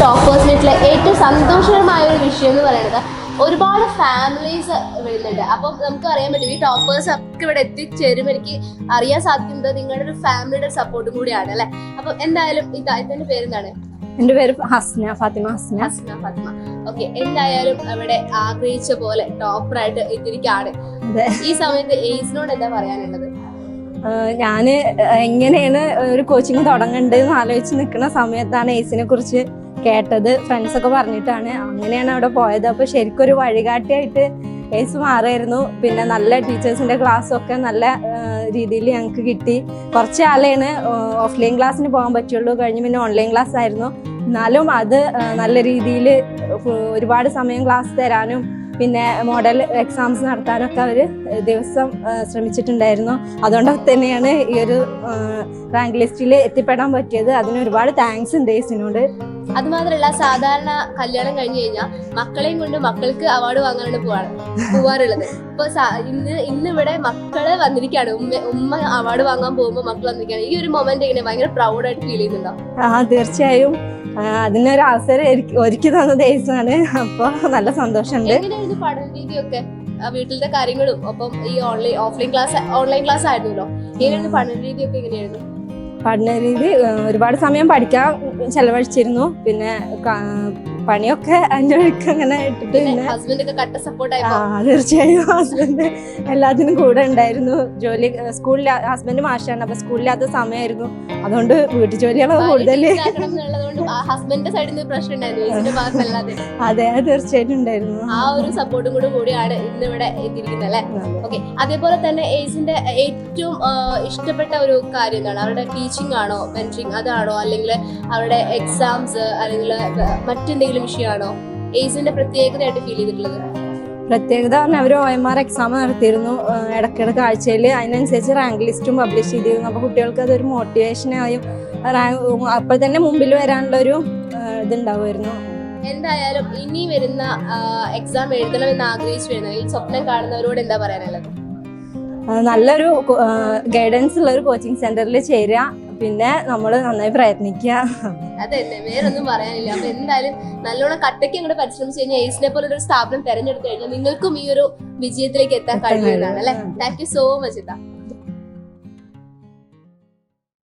ടോപ്പേഴ്സിനായിട്ടുള്ള ഏറ്റവും സന്തോഷകരമായ ഒരു വിഷയം എന്ന് പറയുന്നത് ഒരുപാട് ഫാമിലീസ് വരുന്നുണ്ട്. അപ്പം നമുക്ക് അറിയാൻ പറ്റും ഈ ടോപ്പേഴ്സ് ഒക്കെ ഇവിടെ എത്തിച്ചേരും എനിക്ക് അറിയാൻ സാധിക്കുന്നത് നിങ്ങളുടെ ഒരു ഫാമിലിയുടെ സപ്പോർട്ടും കൂടിയാണ് അല്ലെ? അപ്പം എന്തായാലും ഈ താഴത്തിന്റെ പേരെന്താണ്? എന്റെ പേര് ഹസ്ന ഫാത്തിമ ഹസ്ന. ഹസ്ന ഫാത്തിമ. ഓക്കെ എന്തായാലും അവിടെ ആഗ്രഹിച്ച പോലെ ടോപ്പറായിട്ട് എത്തിയിരിക്കുകയാണ്. ഈ സമയത്ത് എയ്സിനോട് എന്താ പറയാനുള്ളത്? ഞാൻ എങ്ങനെയാണ് ഒരു കോച്ചിങ് തുടങ്ങേണ്ടതെന്ന് ആലോചിച്ച് നിൽക്കുന്ന സമയത്താണ് എയ്സിനെ കുറിച്ച് കേട്ടത് ഫ്രണ്ട്സ് ഒക്കെ പറഞ്ഞിട്ടാണ്. അങ്ങനെയാണ് അവിടെ പോയത്. അപ്പോൾ ശരിക്കും ഒരു വഴികാട്ടിയായിട്ട് കേസ് മാറായിരുന്നു. പിന്നെ നല്ല ടീച്ചേഴ്സിന്റെ ടീച്ചേഴ്സിന്റെ ക്ലാസ്സൊക്കെ നല്ല രീതിയിൽ ഞങ്ങൾക്ക് കിട്ടി. കുറച്ച് ആളെയാണ് ഓഫ്ലൈൻ ക്ലാസ്സിന് പോകാൻ പറ്റുള്ളൂ. കഴിഞ്ഞ് പിന്നെ ഓൺലൈൻ ക്ലാസ് ആയിരുന്നു. എന്നാലും അത് നല്ല രീതിയിൽ ഒരുപാട് സമയം ക്ലാസ് തരാനും പിന്നെ മോഡൽ എക്സാംസ് നടത്താനൊക്കെ അവർ ദിവസം ശ്രമിച്ചിട്ടുണ്ടായിരുന്നു. അതുകൊണ്ട് തന്നെയാണ് ഈ ഒരു റാങ്ക് ലിസ്റ്റിൽ എത്തിപ്പെടാൻ പറ്റിയത്. അതിന് ഒരുപാട് താങ്ക്സ് ഉണ്ട് ഏസിനോട് അതുമാത്രമല്ല സാധാരണ കല്യാണം കഴിഞ്ഞു കഴിഞ്ഞാൽ മക്കളെയും കൊണ്ട് മക്കൾക്ക് അവാർഡ് വാങ്ങാനാണ് പോവാണ് പോവാറുള്ളത്. ഇപ്പൊ ഇന്ന് ഇന്ന് ഇവിടെ മക്കൾ വന്നിരിക്കുകയാണ് ഉമ്മ ഉമ്മ അവാർഡ് വാങ്ങാൻ പോകുമ്പോൾ മക്കൾ വന്നിരിക്കുകയാണ് ഈ ഒരു മൊമെന്റ് എങ്ങനെ ഭയങ്കര പ്രൗഡായിട്ട് ഫീൽ ചെയ്യുന്നുണ്ടോ? ആ തീർച്ചയായും. അതിനൊരു അവസരം ഒരുക്കി- തന്ന തന്നത് ഏസാണ് അപ്പോൾ നല്ല സന്തോഷമുണ്ട്. എങ്ങനെയായിരുന്നു പഠന രീതിയൊക്കെ വീട്ടിലത്തെ കാര്യങ്ങളും ഒപ്പം ഈ online offline class online class ആയിരുന്നല്ലോ? എങ്ങനെയായിരുന്നു പഠന രീതിയൊക്കെ എങ്ങനെയായിരുന്നു? പഠന രീതി ഒരുപാട് സമയം പഠിക്കാൻ ചെലവഴിച്ചിരുന്നു. പിന്നെ പണിയൊക്കെ അതിന്റെ വഴിക്ക് അങ്ങനെ ഇട്ടിട്ട് പിന്നെ തീർച്ചയായും ഹസ്ബൻഡ് എല്ലാത്തിനും കൂടെ ഉണ്ടായിരുന്നു. ജോലി സ്കൂളിൽ ഹസ്ബൻഡ് മാഷാണ്. അപ്പൊ സ്കൂളില്ലാത്ത സമയമായിരുന്നു അതുകൊണ്ട് വീട്ടു ജോലികളൊക്കെ കൂടുതൽ അതെ അത് തീർച്ചയായിട്ടും ഉണ്ടായിരുന്നു. ആ ഒരു സപ്പോർട്ടും കൂടെ കൂടിയാണ് ഇന്ന് ഇവിടെ എത്തിയിരിക്കുന്നത് അല്ലെ. ഓക്കെ അതേപോലെ തന്നെ ഏജിന്റെ ഏറ്റവും ഇഷ്ടപ്പെട്ട ഒരു കാര്യം എന്താണ്? അവരുടെ ടീച്ചിങ് ആണോ? മെന്ററിങ് അതാണോ? അല്ലെങ്കിൽ അവരുടെ എക്സാംസ് അല്ലെങ്കിൽ മറ്റെന്തെങ്കിലും വിഷയമാണോ? എയ്സിന്റെ പ്രത്യേകതയായിട്ട് ഫീൽ ചെയ്തിട്ടുള്ളത്? പ്രത്യേകത പറഞ്ഞാൽ അവർ ഒ എം ആർ എക്സാം നടത്തിയിരുന്നു. ഇടയ്ക്കിടയ്ക്ക് ആഴ്ചയിൽ അതിനനുസരിച്ച് റാങ്ക് ലിസ്റ്റും പബ്ലിഷ് ചെയ്തിരുന്നു. അപ്പോൾ കുട്ടികൾക്ക് അതൊരു മോട്ടിവേഷനായും റാങ്ക് അപ്പോൾ തന്നെ മുമ്പിൽ വരാനുള്ള ഒരു ഇതുണ്ടാവുമായിരുന്നു. എന്തായാലും ഇനി വരുന്ന എക്സാം എഴുതണമെന്ന് ആഗ്രഹിച്ചു വരുന്ന ഈ സ്വപ്നം കാണുന്നവരോട് എന്താ പറയാനുള്ളത്? നല്ലൊരു ഗൈഡൻസ് ഉള്ള ഒരു കോച്ചിങ് സെന്ററിൽ ചേരുക പിന്നെ നമ്മൾ നന്നായി പ്രയത്നിക്കുക അതന്നെ വേറൊന്നും പറയാനില്ല. അപ്പൊ എന്തായാലും നല്ലോണം കട്ടയ്ക്ക് അങ്ങോട്ട് പരിശ്രമിച്ചു കഴിഞ്ഞാൽ എയ്സിനെ പോലെ ഒരു സ്ഥാപനം തെരഞ്ഞെടുത്തു കഴിഞ്ഞാൽ നിങ്ങൾക്കും ഈ ഒരു വിജയത്തിലേക്ക് എത്താൻ കഴിയുന്നതാണ് അല്ലെ? താങ്ക് യു സോ മച്ച് ഇതാ.